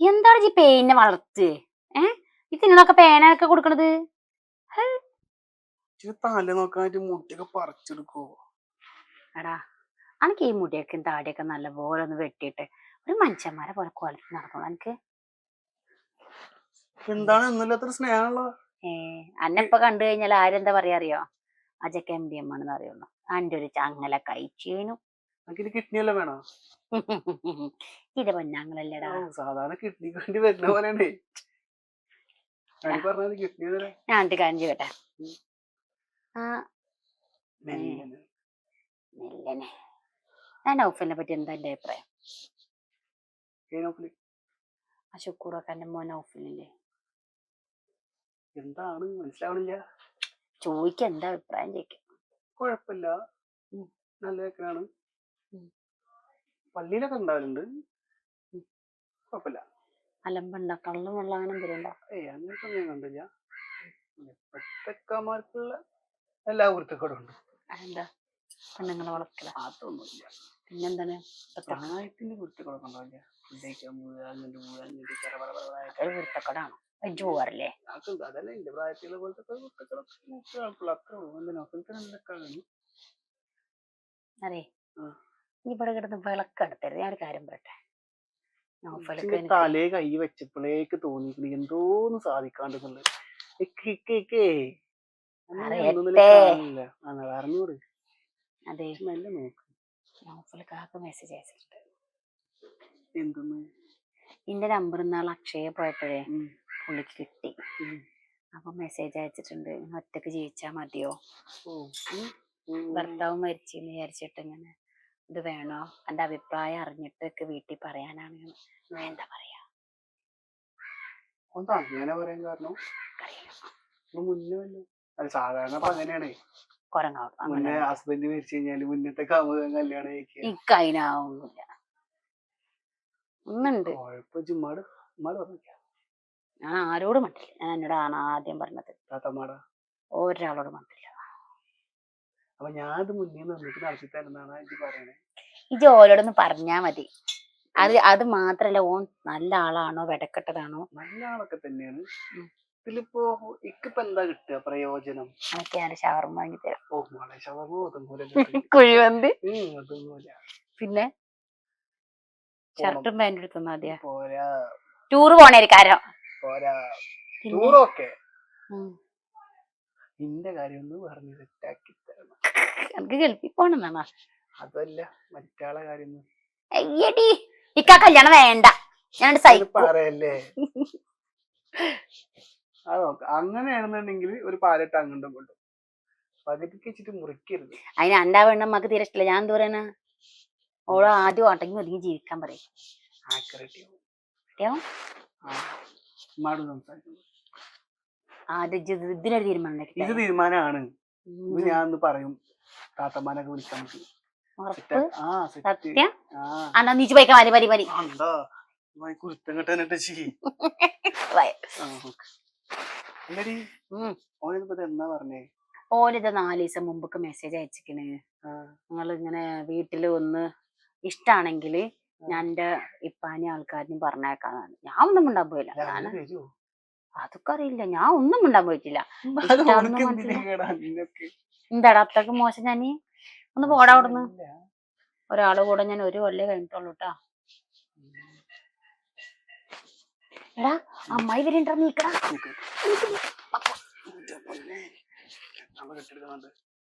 എന്താണ് ഈ പേനെ വളർത്ത്? ഏ? ഈ പേന പേനൊക്കെ കൊടുക്കണത്? തല നോക്കാനായിട്ട് പറിച്ചെടുക്കോ എടാ അനക്ക് ഈ മുടിയൊക്കെ താടിയൊക്കെ നല്ല പോലെ ഒന്ന് വെട്ടിയിട്ട് ഒരു മനുഷ്യന്മാരെ പോലെ കൊലത്ത് നടക്കണം എനിക്ക് എന്താണ്? ഒന്നുമില്ലാത്തൊരു സ്നേഹമുള്ള ഏ അന്നെപ്പൊ കണ്ടു കഴിഞ്ഞാൽ ആരെന്താ പറയാ അറിയോ? അജക്ക് എം ഡി എം ആണെന്ന് അറിയുള്ളൂ. അന്റെ ഒരു ചങ്ങല കഴിച്ചേനു എനിക്ക് കിഡ്നിയല്ല വേണോ? ഇത് പൊന്നാങ്ങളല്ലേടാ. സാധാരണ കിഡ്നിക്ക് വേണ്ടി വരുന്ന പോലെയാണ്. പറഞ്ഞത് കിഡ്നി ഞാൻ. മെല്ലനെ. ഞാൻ ഔഫലിനെ പറ്റി എന്താ എന്റെ അഭിപ്രായം. ആ ശുക്കൂറൊക്കെ എന്റെ മോൻ ഔഫലില്ലേ എന്താണ്? മനസ്സിലാവണില്ല. ചോദിക്ക എന്താ അഭിപ്രായം ചോദിക്കാം. കുഴപ്പമില്ല. നല്ല ചെക്കനാണ്. പള്ളിയിലൊക്കെ ഉണ്ടാവലുണ്ട് കുഴപ്പമില്ല അലമ്പുണ്ട കള്ളും വെള്ളം അങ്ങനെ എന്തെങ്കിലും ഏയ് അങ്ങനത്തെ ഒന്നും ഞാൻ കണ്ടില്ല. ഇപ്പത്തെക്കാമാർക്കുള്ള എല്ലാ വൃത്തിക്കേടും ഉണ്ട്. എന്താ പെണ്ണുങ്ങളെ വളർത്തില്ല അതൊന്നുമില്ല പിന്നെന്താണ്? പ്രായത്തിന്റെ വൃത്തിക്കേടൊക്കെ ഉണ്ടാവില്ല. ഫുഡേക്കാൻ പോവുക അങ്ങോട്ട് പോവുക അങ്ങോട്ട് ചറ പറ പറ പറ. ഒരു വൃത്തക്കടാണോ വെജ് പോവാറില്ലേ അതൊക്കെ അതല്ല എന്റെ പോലത്തെ അത്രേ ഉള്ളൂ. അതെ. നീ ഇവിടെ കിടന്ന് വിളക്കെടുത്തരുത്. ഞാൻ ഒരു കാര്യം പറയട്ടെ? തലേ കൈ വെച്ചപ്പോഴേക്ക് തോന്നിക്കണ എന്തോന്ന് സാധിക്കാണ്ടെന്നുള്ളത്. എന്റെ അതെ. നോക്ക്. നൗഫലക്കാക്ക് മെസ്സേജ് അയച്ചിട്ടുണ്ട്. എന്തെന്ന്? നിന്റെ നമ്പർ ഇന്നാൾ അക്ഷയ പോയപ്പോഴേ പുള്ളിക്ക് കിട്ടി. അപ്പൊ മെസ്സേജ് അയച്ചിട്ടുണ്ട്. ഒറ്റയ്ക്ക് ജീവിച്ചാ മതിയോ. ഭർത്താവ് മരിച്ചു വിചാരിച്ചിട്ട് ഇങ്ങനെ ഇത് വേണോ? അന്റെ അഭിപ്രായം അറിഞ്ഞിട്ട് വീട്ടിൽ പറയാനാണ്. ഞാൻ. എന്താ പറയാ? എന്താ അങ്ങനെ പറയാൻ കാരണം അറിയില്ല മുന്നേ വല്ലോ സാധാരണ ഇപ്പൊ അങ്ങനെയാണേ. കൊരങ്ങാവും മുന്നേ അങ്ങനെ ഹസ്ബൻഡ് മരിച്ചു കഴിഞ്ഞാൽ മുന്നത്തെ കാമുകൻ കല്യാണം കഴിക്കുക. ഇക്കതിനാവൊന്നുമില്ല ഒന്നുണ്ട് കുഴപ്പം ചുമ്മാട് ഉമ്മാട് പറഞ്ഞില്ല ഞാൻ ആരോടും മണ്ടില്ല ഞാൻ എന്നോടാണ് ആദ്യം പറഞ്ഞത്. താത്തമ്മാട. ഒരാളോട് മണ്ടില്ല അപ്പൊ ഞാൻ ഇത് മുന്നേ നിന്നിട്ട് നടത്തി തരുന്നതാണ് എനിക്ക് പറയണേ. ഈ ജോലിയോടൊന്ന് പറഞ്ഞാ മതി. അത് അത് മാത്രല്ല ഓൻ നല്ല ആളാണോ വെടക്കെട്ടതാണോ നല്ല ആളൊക്കെ തന്നെയാണ്. ഇതിലിപ്പോ ഇക്കിപ്പോ എന്താ കിട്ടുക പ്രയോജനം? എനിക്ക് ഞാൻ ഷവർമ വാങ്ങി തരാം. ഓ മോളെ ഷവർമ കുഴിവന്ത് അതൊന്നുമില്ല പിന്നെ. ഷർട്ടും പാന്റും എടുത്തു മതിയാ? പോരാ. പോണേ പോണേരിക്കാരോ പോരാ. ടൂറൊക്കെ. നിന്റെ കാര്യം ഒന്ന് പറഞ്ഞ് സെറ്റാക്കി തരണം. എനിക്ക് ഗൾഫിൽ പോണെന്നാ അതല്ല മറ്റാളെ കാര്യം. അയ്യടി ഇക്കാ കല്യാണം വേണ്ട. ഞാൻ പറയല്ലേ? അത് നോക്ക അങ്ങനെയാണെന്നുണ്ടെങ്കിൽ ഒരു പാലിട്ട് അങ്ങോട്ടും കൊണ്ടും പകുതിക്ക് വെച്ചിട്ട് മുറിക്കരുത്. അതിന് അണ്ടാ വേണ്ട നമുക്ക് തീരെ ഇഷ്ടമില്ല ഞാൻ എന്താ പറയണ? ഓൾ ആദ്യം അടങ്ങി ഒതുങ്ങി ജീവിക്കാൻ പറയും. ആദ്യം ഇതിനൊരു തീരുമാനം ഇത് തീരുമാനമാണ്. ഇത് ഞാൻ പറയും. താത്തമാനൊക്കെ വിളിക്കാൻ പറ്റും. ആ സെറ്റ്. സത്യം? ആ. അന്നാ നീച്ച് പോയിക്കാൻ മതി മതി മതി എന്താ കുരുത്തം കിട്ടാനിട്ട് ചെയ് വയ. അല്ലടി ഉം. ഓനിപ്പോ ഇത് എന്നാ പറഞ്ഞേ? ഓലിത് നാല് ദിവസം മുമ്പൊക്കെ മെസ്സേജ് അയച്ചിക്കണ്. ആ, നിങ്ങൾ ഇങ്ങനെ വീട്ടിൽ ഒന്ന് ഇഷ്ടാണെങ്കിൽ ഞാൻ എന്റെ ഇപ്പാനി ആൾക്കാരിനും പറഞ്ഞേക്കാന്നാണ് ഞാൻ ഒന്നും മിണ്ടാൻ പോയില്ല. വരുവോ? അതൊക്കെ അറിയില്ല. ഞാൻ ഒന്നും മിണ്ടാൻ പോയിട്ടില്ല. അത് ഇഷ്ടാണെന്ന് ഓനക്ക് എന്തിനാ മനസ്സിലായി. കേടാ നിനക്ക്? എന്താടാ അത്രയ്ക്ക് മോശം ഞാൻ ഒന്ന് പോടാ അവിടുന്ന്. ഒരാൾ കൂടെ ഞാൻ ഒരു കൊല്ലേ കഴിഞ്ഞിട്ടുള്ളൂ കേട്ടാ എടാ അമ്മായി വരണ്ട നീക്കടാ